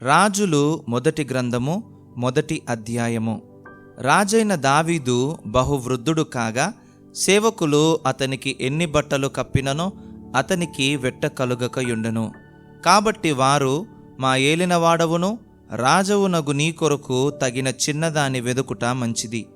రాజులు మొదటి గ్రంథము మొదటి అధ్యాయము. రాజైన దావీదు బహువృద్ధుడు కాగా సేవకులు అతనికి ఎన్ని బట్టలు కప్పిననో అతనికి వెట్ట కలుగకయుండెను. కాబట్టి వారు మా ఏలినవాడవును రాజవునగు నీ కొరకు తగిన చిన్నదాని వెదుకుట మంచిది.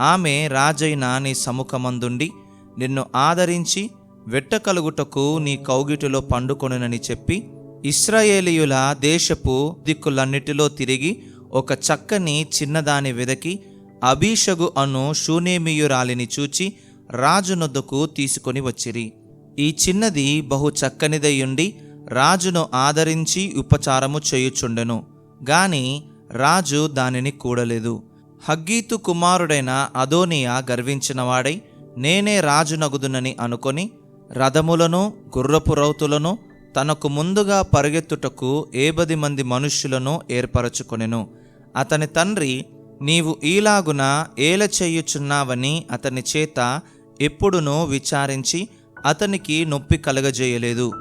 ఆమె రాజైన నీ సముఖమందుండి నిన్ను ఆదరించి వెట్ట కలుగుటకు నీ కౌగిటిలో పండుకొనునని చెప్పి ఇస్రాయేలీయుల దేశపు దిక్కులన్నిటిలో తిరిగి ఒక చక్కని చిన్నదాని వెదకి అభిషగు అను షూనేమియురాలిని చూచి రాజునొద్దకు తీసుకొని వచ్చిరి. ఈ చిన్నది బహు చక్కనిదయ్యుండి రాజును ఆదరించి ఉపచారము చేయుచుండెను. గాని రాజు దానిని కూడలేదు. హగ్గీతు కుమారుడైన అదోనియా గర్వించినవాడై నేనే రాజునగుదునని అనుకొని రథములను గుర్రపు రౌతులను తనకు ముందుగా పరిగెత్తుటకు ఏబది మంది మనుష్యులను ఏర్పరచుకొనెను. అతని తండ్రి నీవు ఈలాగున ఏల చేయుచున్నావని అతని చేత ఎప్పుడునో విచారించి అతనికి నొప్పి కలగజేయలేదు.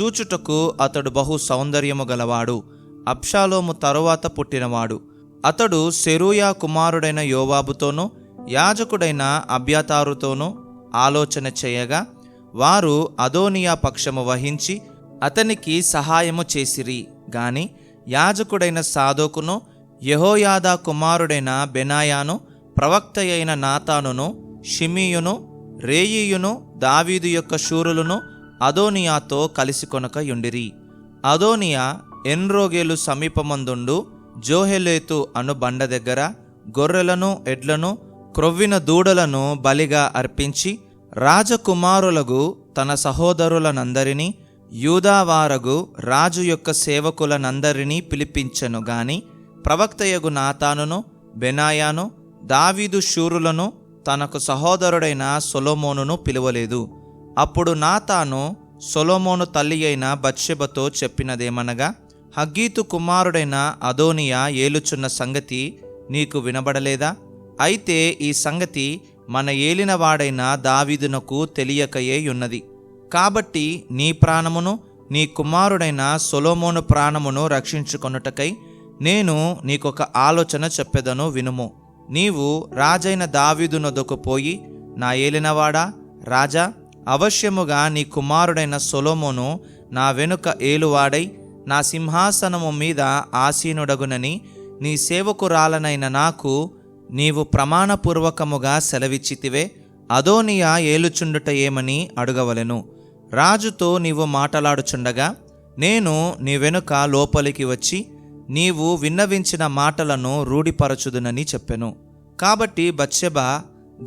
చూచుటకు అతడు బహు సౌందర్యము గలవాడు. అప్షాలోము తరువాత పుట్టినవాడు. అతడు సెరూయా కుమారుడైన యోవాబుతోనూ యాజకుడైన అభ్యతారుతోనూ ఆలోచన చేయగా వారు అదోనియా పక్షము వహించి అతనికి సహాయము చేసిరి. గాని యాజకుడైన సాధోకును యహోయాదా కుమారుడైన బెనాయాను ప్రవక్త అయిన నాతానును షిమీయును రేయియును దావీదు యొక్క శూరులను అదోనియాతో కలిసి కొనక యుండిరి. అదోనియా ఎన్రోగేలు సమీపమందుండు జోహెలేతు అను బండ దగ్గర గొర్రెలను ఎడ్లను క్రొవ్విన దూడలను బలిగా అర్పించి రాజకుమారులకు తన సహోదరులనందరినీ యూదావారగు రాజు యొక్క సేవకులనందరినీ పిలిపించెను గాని ప్రవక్తయగు నాతానును బెనాయాను దావీదు శూరులను తనకు సహోదరుడైన సొలోమోనును పిలువలేదు. అప్పుడు నాతాను సొలోమోను తల్లి అయిన బత్షెబతో చెప్పినదేమనగా హగ్గీతు కుమారుడైన అదోనియా ఏలుచున్న సంగతి నీకు వినబడలేదా? అయితే ఈ సంగతి మన ఏలినవాడైన దావీదునకు తెలియకయే ఉన్నది. కాబట్టి నీ ప్రాణమును నీ కుమారుడైన సొలోమోను ప్రాణమును రక్షించుకొనుటకై నేను నీకొక ఆలోచన చెప్పెదను వినుము. నీవు రాజైన దావీదునొద్దకు పోయి నా ఏలినవాడా? రాజా అవశ్యముగా నీ కుమారుడైన సొలోమోను నా వెనుక ఏలువాడై నా సింహాసనము మీద ఆసీనుడగునని నీ సేవకురాలనైన నాకు నీవు ప్రమాణపూర్వకముగా సెలవిచ్చితివే. అదోనియా ఏలుచుండుట ఏమని అడగవలెను. రాజుతో నీవు మాటలాడుచుండగా నేను నీ వెనుక లోపలికి వచ్చి నీవు విన్నవించిన మాటలను రూఢిపరచుదునని చెప్పెను. కాబట్టి బత్సెబ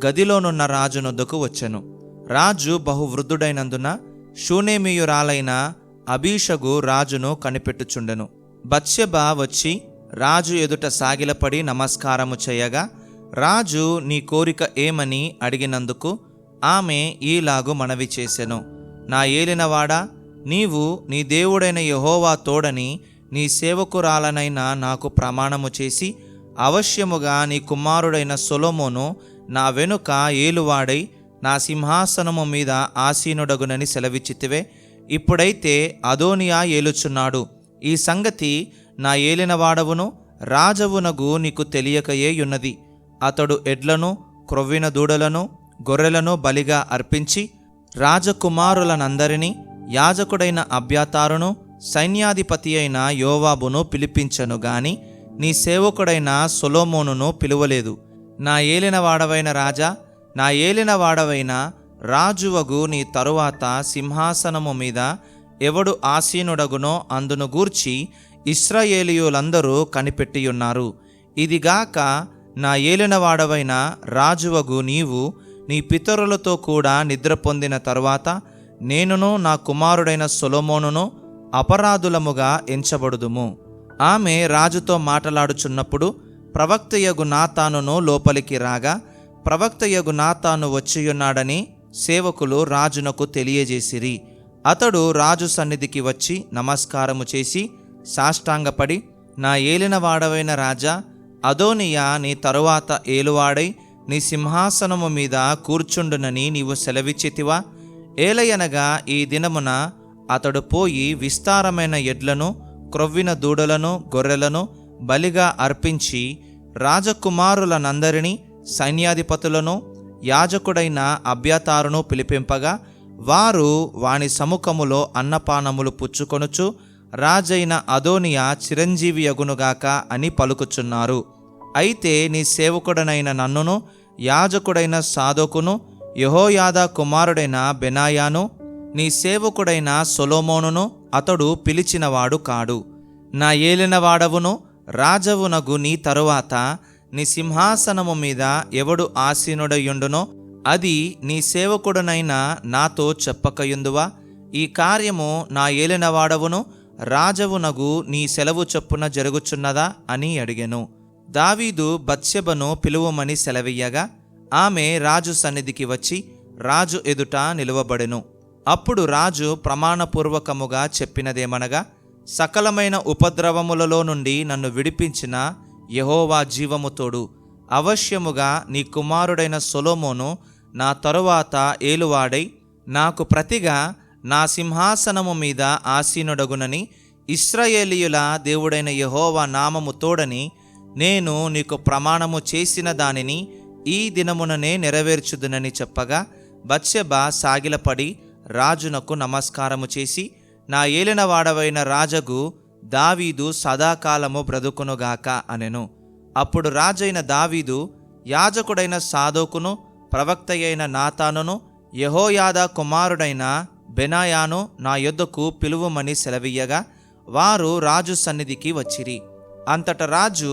గదిలోనున్న రాజునొద్దకు వచ్చెను. రాజు బహువృద్ధుడైనందున శూనేమియురాలైన అభీషగు రాజును కనిపెట్టుచుండెను. బత్సెబ వచ్చి రాజు ఎదుట సాగిలపడి నమస్కారము చేయగా రాజు నీ కోరిక ఏమని అడిగినందుకు ఆమె ఈలాగు మనవి చేసెను. నా ఏలినవాడా నీవు నీ దేవుడైన యహోవా తోడని నీ సేవకురాలనైనా నాకు ప్రమాణము చేసి అవశ్యముగా నీ కుమారుడైన సొలొమోను నా వెనుక ఏలువాడై నా సింహాసనము మీద ఆసీనుడగునని సెలవిచ్చితివే. ఇప్పుడైతే అదోనియా ఏలుచున్నాడు. ఈ సంగతి నా ఏలినవాడవును రాజవునగు నీకు తెలియకయే ఉన్నది అతడు ఎడ్లను క్రొవ్విన దూడలను గొర్రెలను బలిగా అర్పించి రాజకుమారులనందరినీ యాజకుడైన అభ్యాతారును సైన్యాధిపతి అయిన యోవాబును పిలిపించను గాని నీ సేవకుడైన సొలోమోనును పిలువలేదు. నా ఏలినవాడవైన రాజా నా ఏలినవాడవైన రాజువగు నీ తరువాత సింహాసనము మీద ఎవడు ఆసీనుడగునో అందును గూర్చి ఇస్రాయేలీయులందరూ కనిపెట్టియున్నారు. ఇదిగాక నా ఏలినవాడవైన రాజువగు నీవు నీ పితరులతో కూడా నిద్ర పొందిన తర్వాత నేనును నా కుమారుడైన సొలమోనును అపరాధులముగా ఎంచబడుదుము. ఆమె రాజుతో మాటలాడుచున్నప్పుడు ప్రవక్తయగు నాతానును లోపలికి రాగా ప్రవక్తయగు నాతాను వచ్చియున్నాడని సేవకులు రాజునకు తెలియజేసిరి. అతడు రాజు సన్నిధికి వచ్చి నమస్కారము చేసి సాష్టాంగపడి నా ఏలినవాడవైన రాజా అదోనియా నీ తరువాత ఏలువాడై నీ సింహాసనము మీద కూర్చుండునని నీవు సెలవిచ్చితివా? ఏలయనగా ఈ దినమున అతడు పోయి విస్తారమైన ఎడ్లను క్రొవ్విన దూడలను గొర్రెలను బలిగా అర్పించి రాజకుమారులనందరినీ సైన్యాధిపతులను యాజకుడైన అభ్యతారును పిలిపింపగా వారు వాని సముఖములో అన్నపానములు పుచ్చుకొనుచు రాజైన అదోనియా చిరంజీవియగునుగాక అని పలుకుచున్నారు. అయితే నీ సేవకుడనైన నన్నును యాజకుడైన సాధోకును యహోయాద కుమారుడైన బెనాయాను నీ సేవకుడైన సొలోమోనును అతడు పిలిచినవాడు కాడు. నా ఏలినవాడవును రాజవునగు నీ తరువాత నీ సింహాసనము మీద ఎవడు ఆసీనుడయుండునో అది నీ సేవకుడనైన నాతో చెప్పకయుందువా? ఈ కార్యము నా ఏలినవాడవును రాజవునగు నీ సెలవు చొప్పున జరుగుచున్నదా అని అడిగెను. దావీదు బత్సెబను పిలువమని సెలవెయ్యగా ఆమె రాజు సన్నిధికి వచ్చి రాజు ఎదుట నిలువబడెను. అప్పుడు రాజు ప్రమాణపూర్వకముగా చెప్పినదేమనగా సకలమైన ఉపద్రవములలో నుండి నన్ను విడిపించిన యహోవా జీవముతోడు అవశ్యముగా నీ కుమారుడైన సొలోమోను నా తరువాత ఏలువాడై నాకు ప్రతిగా నా సింహాసనము మీద ఆసీనుడగునని ఇస్రయేలీయుల దేవుడైన యహోవా నామము తోడని నేను నీకు ప్రమాణము చేసిన దానిని ఈ దినముననే నెరవేర్చుదునని చెప్పగా బత్సెబ సాగిలపడి రాజునకు నమస్కారము చేసి నా ఏలినవాడవైన రాజగు దావీదు సదాకాలము బ్రతుకునుగాక అనెను. అప్పుడు రాజైన దావీదు యాజకుడైన సాదోకును ప్రవక్త అయిన నాతానును యహోయాదా కుమారుడైన బెనాయాను నా యొద్దకు పిలువమని సెలవీయగా వారు రాజు సన్నిధికి వచ్చిరి. అంతట రాజు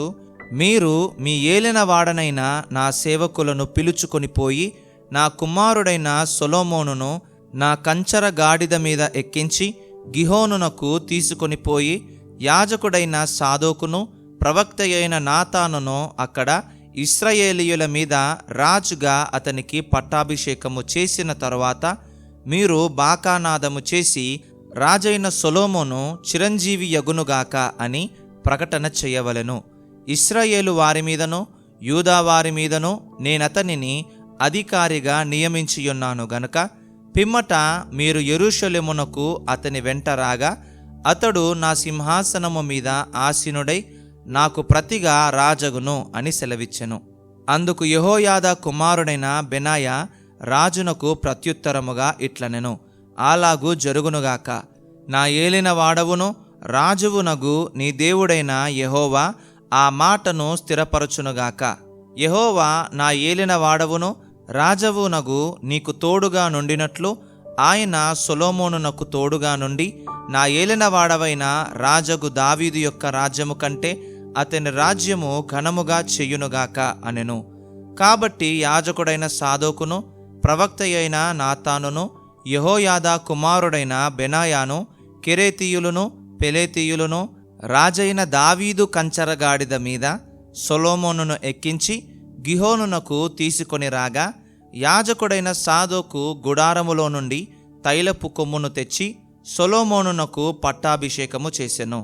మీరు మీ ఏలినవాడనైన నా సేవకులను పిలుచుకొని పోయి నా కుమారుడైన సొలోమోనును నా కంచర గాడిద మీద ఎక్కించి గిహోనునకు తీసుకొని పోయి యాజకుడైన సాధోకును ప్రవక్త అయిన నాతానును అక్కడ ఇస్రయేలీయుల మీద రాజుగా అతనికి పట్టాభిషేకము చేసిన తరువాత మీరు బాకానాదము చేసి రాజైన సొలోమోను చిరంజీవి యగునుగాక అని ప్రకటన చేయవలెను. ఇస్రాయేలు వారి మీదను యూదా వారి మీదను నేనతనిని అధికారిగా నియమించియున్నాను గనుక పిమ్మట మీరు యెరూషలేమునకు అతని వెంట రాగా అతడు నా సింహాసనము మీద ఆసీనుడై నాకు ప్రతిగా రాజగును అని సెలవిచ్చెను. అందుకు యహోయాద కుమారుడైన బెనాయ రాజునకు ప్రత్యుత్తరముగా ఇట్లనెను. అలాగూ జరుగునుగాక. నా ఏలిన వాడవును రాజువునగు నీ దేవుడైన యహోవా ఆ మాటను స్థిరపరచునుగాక. యహోవా నా ఏలిన వాడవును రాజవునగు నీకు తోడుగా నుండినట్లు ఆయన సొలోమోనునకు తోడుగా నుండి నా ఏలినవాడవైన రాజగు దావీదు యొక్క రాజ్యము కంటే అతని రాజ్యము ఘనముగా చెయ్యునుగాక అనెను. కాబట్టి యాజకుడైన సాధోకును ప్రవక్త అయిన నాతానును యహోయాదా కుమారుడైన బెనాయాను కిరేతీయులను పెలేతీయులను రాజైన దావీదు కంచరగాడిద మీద సొలోమోనును ఎక్కించి గిహోనునకు తీసుకొని రాగా యాజకుడైన సాదోకు గుడారములో నుండి తైలపు కొమ్మును తెచ్చి సొలోమోనునకు పట్టాభిషేకము చేసెను.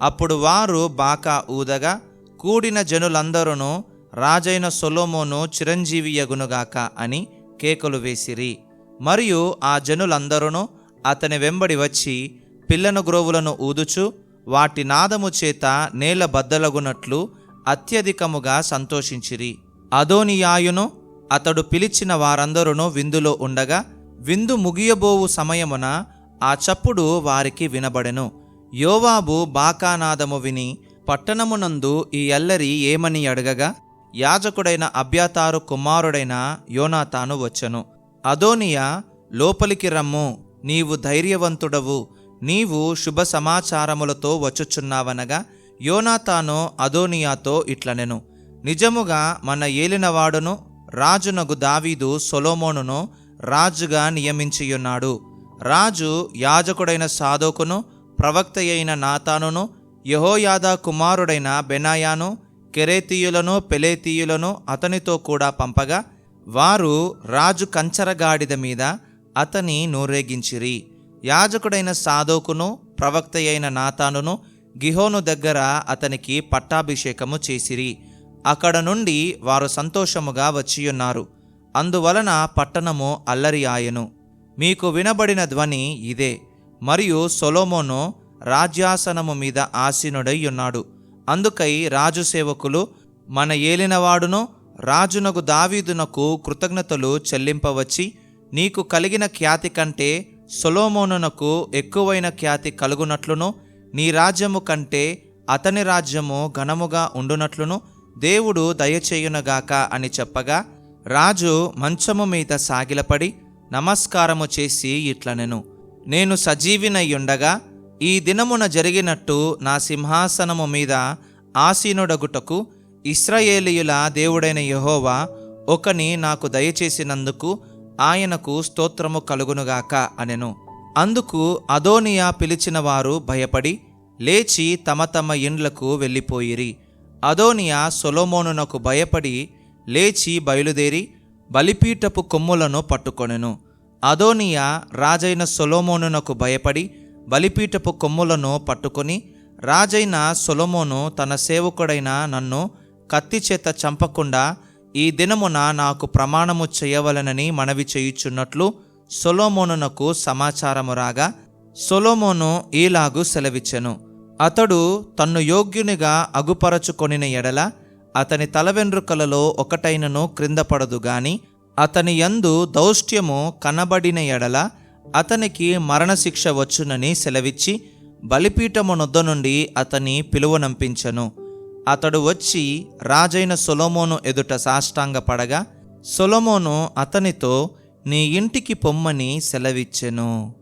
అప్పుడు వారు బాకా ఊదగా కూడిన జనులందరూ రాజైన సొలోమోను చిరంజీవియగునుగాక అని కేకలు వేసిరి. మరియు ఆ జనులందరూ అతని వెంబడి వచ్చి పిల్లను గ్రోవులను ఊదుచు వాటి నాదము చేత నేల బద్దలగునట్లు అత్యధికముగా సంతోషించిరి. అదోనియాయును అతడు పిలిచిన వారందరూ విందులో ఉండగా విందు ముగియబోవు సమయమున ఆ చప్పుడు వారికి వినబడెను. యోవాబు బాకానాదము విని పట్టణమునందు ఈ అల్లరి ఏమని అడగగా యాజకుడైన అభ్యాతారు కుమారుడైన యోనాతాను వచ్చెను. అదోనియా లోపలికి రమ్ము నీవు ధైర్యవంతుడవు నీవు శుభ సమాచారములతో వచ్చుచున్నావనగా యోనాతాను అదోనియాతో ఇట్లనెను. నిజముగా మన ఏలినవాడును రాజునగు దావీదు సొలోమోనును రాజుగా నియమించియున్నాడు. రాజు యాజకుడైన సాధోకును ప్రవక్త అయిన నాతానును యహోయాదా కుమారుడైన బెనాయాను కెరేతీయులను పెలేతీయులను అతనితో కూడా పంపగా వారు రాజు కంచరగాడిద మీద అతని నూరేగించిరి. యాజకుడైన సాధోకును ప్రవక్త అయిన నాతానును గిహోను దగ్గర అతనికి పట్టాభిషేకము చేసిరి. అక్కడ నుండి వారు సంతోషముగా వచ్చియున్నారు. అందువలన పట్టణము అల్లరి ఆయను. మీకు వినబడిన ధ్వని ఇదే. మరియు సొలోమోను రాజ్యాసనము మీద ఆసీనుడై ఉన్నాడు. అందుకై రాజు సేవకులు మన ఏలినవాడును రాజునకు దావీదునకు కృతజ్ఞతలు చెల్లింపవచ్చి నీకు కలిగిన ఖ్యాతి కంటే సొలోమోనునకు ఎక్కువైన ఖ్యాతి కలుగునట్లును నీ రాజ్యము కంటే అతని రాజ్యము ఘనముగా ఉండునట్లును దేవుడు దయచేయునగాక అని చెప్పగా రాజు మంచము మీద సాగిలపడి నమస్కారము చేసి ఇట్లనెను. నేను సజీవినయ్యుండగా ఈ దినమున జరిగినట్టు నా సింహాసనము మీద ఆసీనుడగుటకు ఇస్రాయేలీయుల దేవుడైన యహోవా ఒకని నాకు దయచేసినందుకు ఆయనకు స్తోత్రము కలుగునుగాక అనెను. అందుకు అదోనియా పిలిచిన వారు భయపడి లేచి తమ తమ ఇండ్లకు వెళ్ళిపోయిరి. అదోనియా సొలోమోనునకు భయపడి లేచి బయలుదేరి బలిపీఠపు కొమ్ములను పట్టుకొనెను. అదోనియా రాజైన సొలోమోనునకు భయపడి బలిపీఠపు కొమ్ములను పట్టుకొని రాజైన సొలమోను తన సేవకుడైన నన్ను కత్తి చేత చంపకుండా ఈ దినమున నాకు ప్రమాణము చేయవలనని మనవి చేయుచున్నట్లు సొలోమోనునకు సమాచారము రాగా సొలోమోను ఈలాగు సెలవిచ్చెను. అతడు తన్ను యోగ్యునిగా అగుపరచుకొనిన ఎడల అతని తల వెండ్రుకలలో ఒకటైనను క్రింద పడదు గాని అతని యందు దౌష్ట్యము కనబడిన ఎడల అతనికి మరణశిక్ష వచ్చునని సెలవిచ్చి బలిపీఠము నొద్ద నుండి అతని పిలువనంపించెను అతడు వచ్చి రాజైన సొలోమోను ఎదుట సాష్టాంగపడగా సొలోమోను అతనితో నీ ఇంటికి పొమ్మని సెలవిచ్చెను.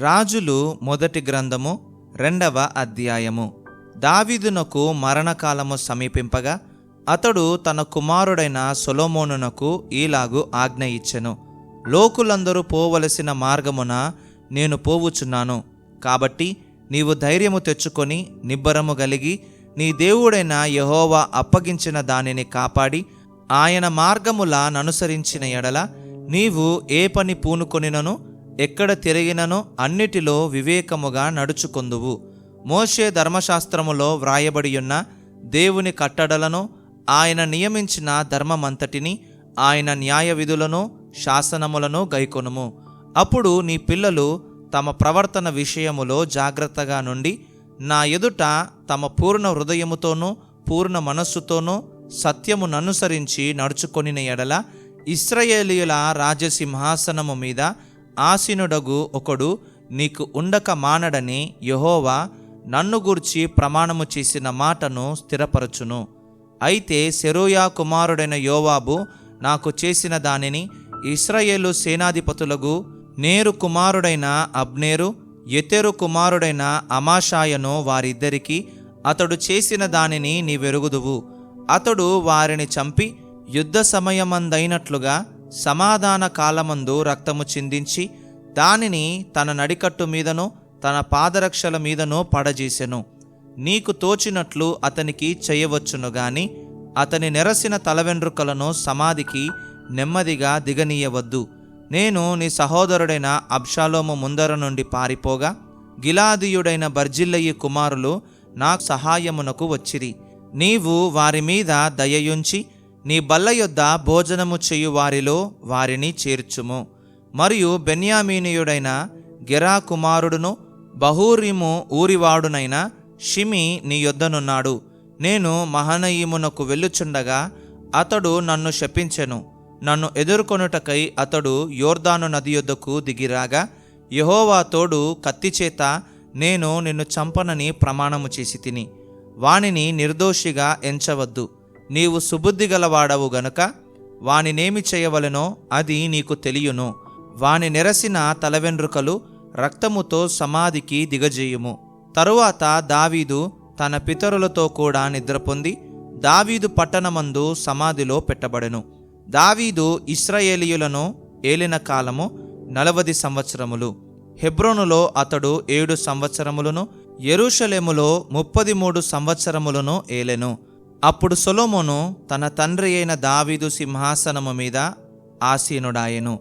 రాజులు మొదటి గ్రంథము రెండవ అధ్యాయము. దావీదునకు మరణకాలము సమీపింపగా అతడు తన కుమారుడైన సొలోమోనునకు ఈలాగు ఆజ్ఞ ఇచ్చెను. లోకులందరూ పోవలసిన మార్గమున నేను పోవుచున్నాను. కాబట్టి నీవు ధైర్యము తెచ్చుకొని నిబ్బరము కలిగి నీ దేవుడైన యహోవా అప్పగించిన దానిని కాపాడి ఆయన మార్గముల ననుసరించిన ఎడల నీవు ఏ పని పూనుకొనినను ఎక్కడ తిరిగినను అన్నిటిలో వివేకముగా నడుచుకొందువు. మోషే ధర్మశాస్త్రములో వ్రాయబడియున్న దేవుని కట్టడలను ఆయన నియమించిన ధర్మమంతటిని ఆయన న్యాయ విధులను శాసనములను గైకొనుము. అప్పుడు నీ పిల్లలు తమ ప్రవర్తన విషయములో జాగ్రత్తగా నుండి నా ఎదుట తమ పూర్ణ హృదయముతోనూ పూర్ణ మనస్సుతోనూ సత్యముననుసరించి నడుచుకొనిన ఎడల ఇస్రయేలీయుల రాజసింహాసనము మీద ఆసీనుడగు ఒకడు నీకు ఉండక మానడని యెహోవా నన్ను గూర్చి ప్రమాణము చేసిన మాటను స్థిరపరచును. అయితే సెరూయా కుమారుడైన యోవాబు నాకు చేసిన దానిని ఇస్రాయేలు సేనాధిపతులకు నేరు కుమారుడైన అబ్నేరు ఎతెరు కుమారుడైన అమాషాయను వారిద్దరికీ అతడు చేసిన దానిని నీవెరుగుదువు. అతడు వారిని చంపి యుద్ధ సమయమందైనట్లుగా సమాధాన కాలమందు రక్తము చిందించి దానిని తన నడికట్టు మీదను తన పాదరక్షల మీదను పడజేసెను. నీకు తోచినట్లు అతనికి చేయవచ్చును గాని అతని నెరసిన తలవెండ్రుకలను సమాధికి నెమ్మదిగా దిగనీయవద్దు. నేను నీ సహోదరుడైన అబ్షాలోము ముందర నుండి పారిపోగా గిలాదీయుడైన బర్జిల్లయి కుమారులు నా సహాయమునకు వచ్చిరి. నీవు వారి మీద దయయుంచి నీ బల్ల యొద్ద భోజనము చేయు వారిలో వారిని చేర్చుము. మరియు బెన్యామీనియుడైన గెరా కుమారుడును బహూరిము ఊరివాడునైన షిమి నీ యొద్దనున్నాడు. నేను మహనయీమునకు వెళ్ళుచుండగా అతడు నన్ను శపించెను. నన్ను ఎదుర్కొనుటకై అతడు యోర్దాను నది యొద్దకు దిగిరాగా యహోవా తోడు కత్తిచేత నేను నిన్ను చంపనని ప్రమాణము చేసి తిని వానిని నిర్దోషిగా ఎంచవద్దు. నీవు సుబుద్ధి గలవాడవు గనుక వానినేమి చేయవలెనో అది నీకు తెలియను. వాని నెరసిన తలవెండ్రుకలు రక్తముతో సమాధికి దిగజేయుము. తరువాత దావీదు తన పితరులతో కూడా నిద్రపొంది దావీదు పట్టణమందు సమాధిలో పెట్టబడెను. దావీదు ఇస్రాయేలీయులను ఏలిన కాలము నలవది సంవత్సరములు. హెబ్రోనులో అతడు ఏడు సంవత్సరములను ఎరుషలేములో ముప్పది మూడు సంవత్సరములను ఏలెను. అప్పుడు సొలోమోను తన తండ్రి అయిన దావీదు సింహాసనము మీద ఆసీనుడాయెను.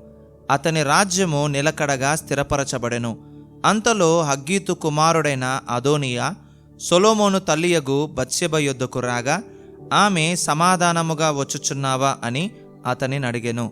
అతని రాజ్యము నిలకడగా స్థిరపరచబడెను. అంతలో హగ్గీతు కుమారుడైన అదోనియా సొలోమోను తల్లియగు బత్స్యబ యొద్దకు రాగా ఆమె సమాధానముగా వచ్చుచున్నావా? అని అతనిని అడిగెను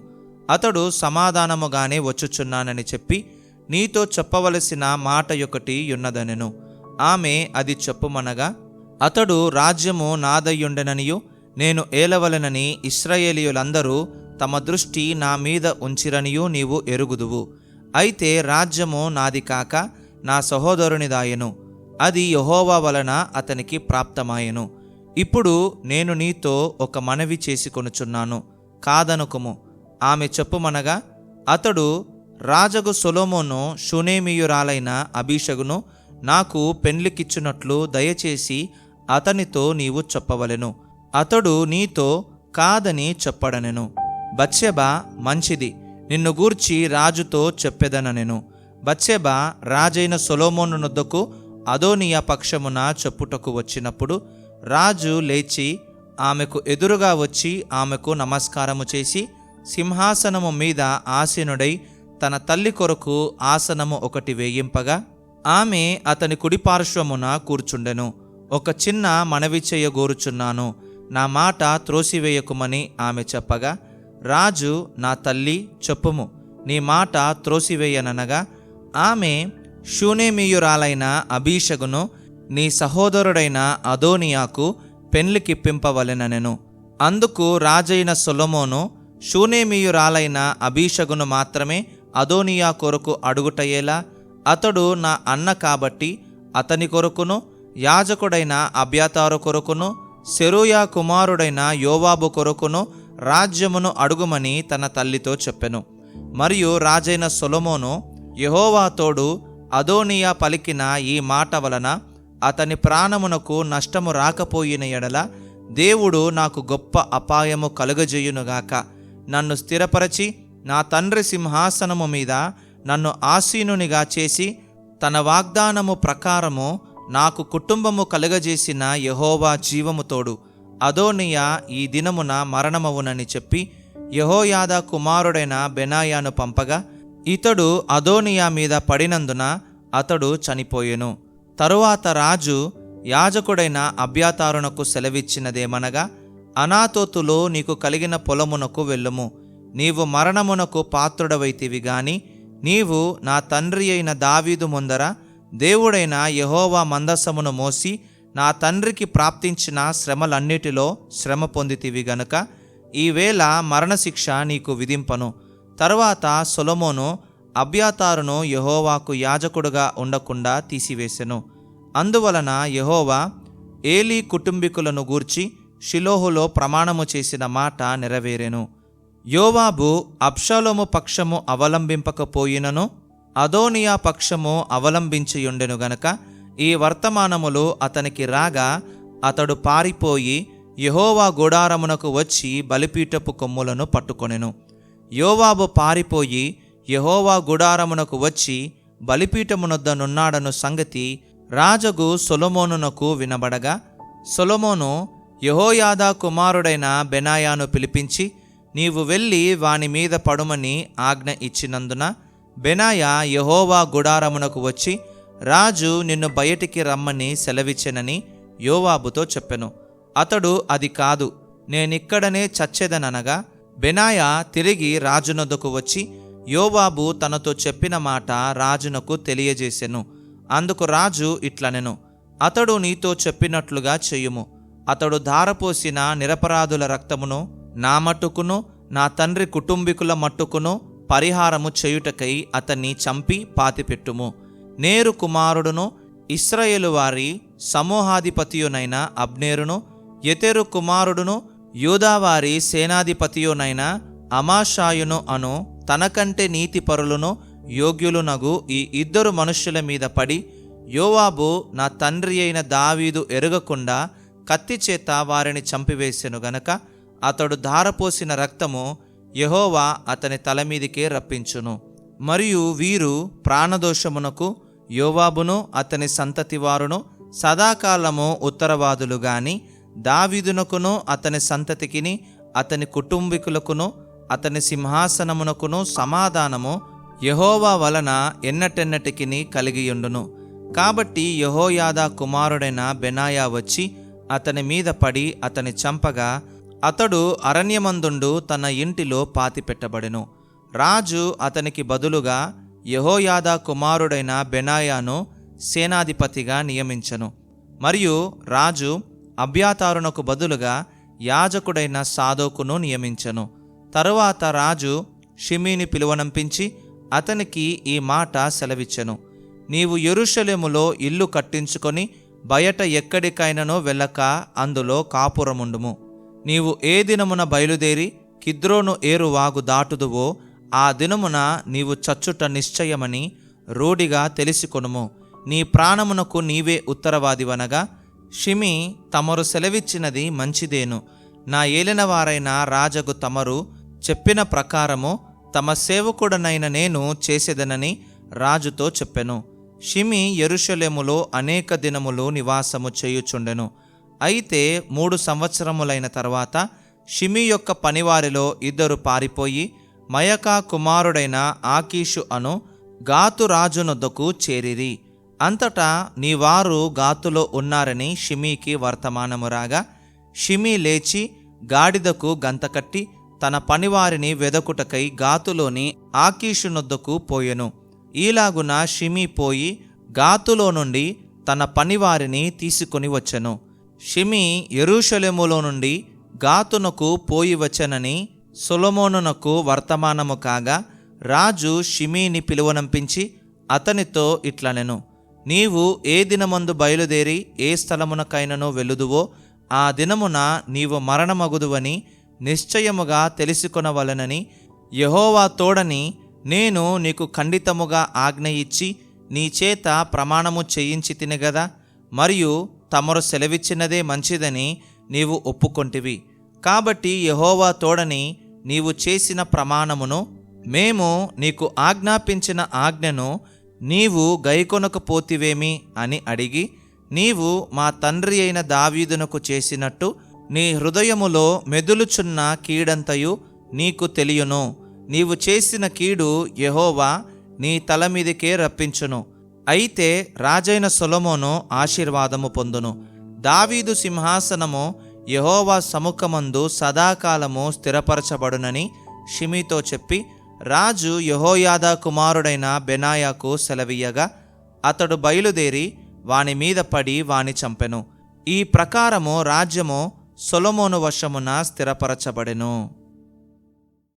అతడు సమాధానముగానే వచ్చుచున్నానని చెప్పి నీతో చెప్పవలసిన మాట ఒకటి యున్నదనెను ఆమె అది చెప్పుమనగా అతడు రాజ్యము నాదయ్యుండెననియు నేను ఏలవలెనని ఇస్రాయేలీయులందరూ తమ దృష్టి నా మీద ఉంచిరనియు నీవు ఎరుగుదువు. అయితే రాజ్యము నాది కాక నా సహోదరునిదాయెను. అది యహోవా వలన అతనికి ప్రాప్తమాయెను. ఇప్పుడు నేను నీతో ఒక మనవి చేసుకొనుచున్నాను కాదనుకుము. ఆమె చెప్పుమనగా అతడు రాజగు సొలోమోను షునేమియురాలైన అభిషగును నాకు పెండ్లికిచ్చునట్లు దయచేసి అతనితో నీవు చెప్పవలెను. అతడు నీతో కాదని చెప్పడనెను. బత్సెబ మంచిది నిన్ను గూర్చి రాజుతో చెప్పెదననెను. బత్సెబ రాజైన సొలోమోను నొద్దకు అదోనియా పక్షమున చెప్పుటకు వచ్చినప్పుడు రాజు లేచి ఆమెకు ఎదురుగా వచ్చి ఆమెకు నమస్కారము చేసి సింహాసనము మీద ఆసీనుడై తన తల్లి కొరకు ఆసనము ఒకటి వేయింపగా ఆమె అతని కుడిపార్శ్వమున కూర్చుండెను. ఒక చిన్న మనవి చేయగోరుచున్నాను. నా మాట త్రోసివేయకుమని ఆమె చెప్పగా రాజు నా తల్లి చెప్పుము. నీ మాట త్రోసివేయననగా ఆమె శూనేమీయురాలైన అభీషగును నీ సహోదరుడైన అదోనియాకు పెండ్లికిప్పింపవలెననెను అందుకు రాజైన సొలొమోను శూనేమీయురాలైన అభిషగును మాత్రమే అదోనియా కొరకు అడుగుటయేలా అతడు నా అన్న కాబట్టి అతని కొరకును యాజకుడైన అభ్యాతారు కొరకును సెరూయా కుమారుడైన యోవాబు కొరకును రాజ్యమును అడుగుమని తన తల్లితో చెప్పెను. మరియు రాజైన సొలొమోను యహోవాతోడు అదోనియా పలికిన ఈ మాట వలన అతని ప్రాణమునకు నష్టము రాకపోయిన ఎడల దేవుడు నాకు గొప్ప అపాయము కలుగజేయునుగాక. నన్ను స్థిరపరచి నా తండ్రి సింహాసనము మీద నన్ను ఆసీనునిగా చేసి తన వాగ్దానము ప్రకారము నాకు కుటుంబము కలుగజేసిన యహోవా జీవముతోడు అదోనియా ఈ దినమున మరణమవునని చెప్పి యహోయాద కుమారుడైన బెనాయాను పంపగా ఇతడు అదోనియా మీద పడినందున అతడు చనిపోయెను. తరువాత రాజు యాజకుడైన అభ్యాతారునకు సెలవిచ్చినదేమనగా అనాతోతులో నీకు కలిగిన పొలమునకు వెళ్ళుము. నీవు మరణమునకు పాత్రుడవైతివి గాని నీవు నా తండ్రి అయిన దావీదు ముందర దేవుడైన యహోవా మందసమును మోసి నా తండ్రికి ప్రాప్తించిన శ్రమలన్నిటిలో శ్రమ పొందితివి గనుక ఈవేళ మరణశిక్ష నీకు విధింపను. తరువాత సొలమోను అభ్యాతారును యహోవాకు యాజకుడుగా ఉండకుండా తీసివేసెను. అందువలన యహోవా ఏలీ కుటుంబీకులను గూర్చి షిలోహులో ప్రమాణము చేసిన మాట నెరవేరెను. యోవాబు అబ్షాలోము పక్షము అవలంబింపకపోయినను అదోనియా పక్షము అవలంబించియుండెను గనక ఈ వర్తమానములు అతనికి రాగా అతడు పారిపోయి యహోవా గుడారమునకు వచ్చి బలిపీఠపు కొమ్ములను పట్టుకొనెను. యోవాబు పారిపోయి యహోవా గుడారమునకు వచ్చి బలిపీఠమునొద్దనున్నాడను సంగతి రాజగు సొలొమోనునకు వినబడగా సొలమోను యహోయాదా కుమారుడైన బెనాయాను పిలిపించి నీవు వెళ్ళి వాని మీద పడుమని ఆజ్ఞ ఇచ్చినందున బెనాయా యహోవా గుడారమునకు వచ్చి రాజు నిన్ను బయటికి రమ్మని సెలవిచ్చెనని యోవాబుతో చెప్పెను. అతడు అది కాదు నేనిక్కడనే చచ్చేదననగా బెనాయా తిరిగి రాజునొద్దకు వచ్చి యోవాబు తనతో చెప్పిన మాట రాజునకు తెలియజేసెను. అందుకు రాజు ఇట్లనెను అతడు నీతో చెప్పినట్లుగా చెయ్యుము అతడు ధారపోసిన నిరపరాధుల రక్తమును నా మట్టుకును నా తండ్రి కుటుంబీకుల మట్టుకును పరిహారము చేయుటకై అతన్ని చంపి పాతిపెట్టుము. నేరు కుమారుడును ఇస్రాయేలు వారి సమూహాధిపతియునైన అబ్నేరును ఎతెరు కుమారుడును యూదావారి సేనాధిపతియునైన అమాషాయును అను తనకంటే నీతిపరులను యోగ్యులునగు ఈ ఇద్దరు మనుష్యుల మీద పడి యోవాబు నా తండ్రి అయిన దావీదు ఎరగకుండా కత్తి చేత వారిని చంపివేసెను గనక అతడు ధారపోసిన రక్తము యెహోవా అతని తల మీదికే రప్పించును. మరియు వీరు ప్రాణదోషమునకు యోవాబును అతని సంతతి వారును సదాకాలము ఉత్తరవాదులు గాని దావీదునకును అతని సంతతికిని అతని కుటుంబీకులకును అతని సింహాసనమునకును సమాధానము యహోవా వలన ఎన్నటెన్నటికిని కలిగియుండును. కాబట్టి యహోయాదా కుమారుడైన బెనాయా వచ్చి అతని మీద పడి అతని చంపగా అతడు అరణ్యమందుండు తన ఇంటిలో పాతిపెట్టబడెను. రాజు అతనికి బదులుగా యహోయాదా కుమారుడైన బెనాయాను సేనాధిపతిగా నియమించెను. మరియు రాజు అభ్యాతారునకు బదులుగా యాజకుడైన సాదోకును నియమించెను. తరువాత రాజు షిమీని పిలువనంపించి అతనికి ఈ మాట సెలవిచ్చెను. నీవు ఎరుషలేములో ఇల్లు కట్టించుకొని బయట ఎక్కడికైనానో వెళ్ళక అందులో కాపురముండుము. నీవు ఏ దినమున బయలుదేరి కిద్రోను ఏరువాగు దాటుదువో ఆ దినమున నీవు చచ్చుట నిశ్చయమని రూఢిగా తెలిసికొనుము. నీ ప్రాణమునకు నీవే ఉత్తరవాదివనగా షిమి తమరు సెలవిచ్చినది మంచిదేను. నా ఏలినవారైన రాజగు తమరు చెప్పిన ప్రకారము తమ సేవకుడనైన నేను చేసేదనని రాజుతో చెప్పెను. షిమి ఎరుషలేములో అనేక దినములు నివాసము చేయుచుండెను. అయితే మూడు సంవత్సరములైన తర్వాత షిమి యొక్క పనివారిలో ఇద్దరు పారిపోయి మయకా కుమారుడైన ఆకీషు అను గాతు రాజునొద్దకు చేరిరి. అంతటా నీ వారు గాతులో ఉన్నారని షిమీకి వర్తమానము రాగా షిమీ లేచి గాడిదకు గంతకట్టి తన పనివారిని వెదకుటకై గాతులోని ఆకీషునొద్దకు పోయెను. ఈలాగున షిమి పోయి గాతులో నుండి తన పనివారిని తీసుకొని వచ్చెను. షిమి యెరూషలేములో నుండి గాతునకు పోయి వచ్చెనని సులమోనునకు వర్తమానము కాగా రాజు షిమీని పిలువనంపించి అతనితో ఇట్లనెను. నీవు ఏ దినమందు బయలుదేరి ఏ స్థలమునకైనను వెలుదువో ఆ దినమున నీవు మరణమగుదువని నిశ్చయముగా తెలుసుకొనవలనని యహోవా తోడని నేను నీకు ఖండితముగా ఆజ్ఞ ఇచ్చి నీ చేత ప్రమాణము చేయించి తినగదా మరియు తమరు సెలవిచ్చినదే మంచిదని నీవు ఒప్పుకొంటివి. కాబట్టి యహోవా తోడని నీవు చేసిన ప్రమాణమును మేము నీకు ఆజ్ఞాపించిన ఆజ్ఞను నీవు గైకొనకపోతివేమి అని అడిగి నీవు మా తండ్రి అయిన దావీదునకు చేసినట్టు నీ హృదయములో మెదులుచున్న కీడంతయు నీకు తెలియను. నీవు చేసిన కీడు యహోవా నీ తల మీదికే రప్పించును. అయితే రాజైన సొలమోను ఆశీర్వాదము పొందును. దావీదు సింహాసనము యహోవా సముఖమందు సదాకాలము స్థిరపరచబడునని షిమీతో చెప్పి రాజు యహోయాదా కుమారుడైన బెనాయాకు సెలవీయగా అతడు బయలుదేరి వాని మీద పడి వాని చంపెను. ఈ ప్రకారము రాజ్యము సొలమోను వశమున స్థిరపరచబడెను.